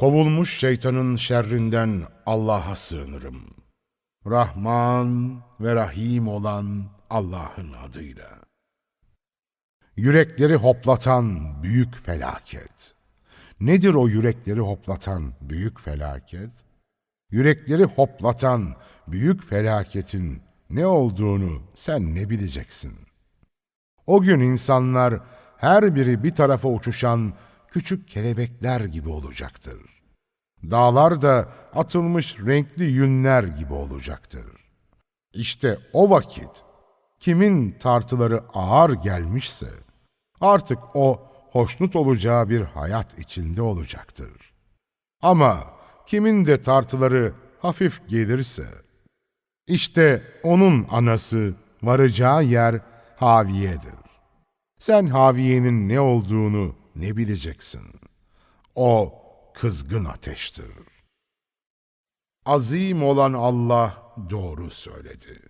Kovulmuş şeytanın şerrinden Allah'a sığınırım. Rahman ve Rahim olan Allah'ın adıyla. Yürekleri hoplatan büyük felaket. Nedir o yürekleri hoplatan büyük felaket? Yürekleri hoplatan büyük felaketin ne olduğunu sen ne bileceksin? O gün insanlar her biri bir tarafa uçuşan küçük kelebekler gibi olacaktır. Dağlar da atılmış renkli yünler gibi olacaktır. İşte o vakit kimin tartıları ağır gelmişse artık o hoşnut olacağı bir hayat içinde olacaktır. Ama kimin de tartıları hafif gelirse işte onun anası varacağı yer Haviye'dir. Sen Haviye'nin ne olduğunu ne bileceksin? O kızgın ateştir. Azim olan Allah doğru söyledi.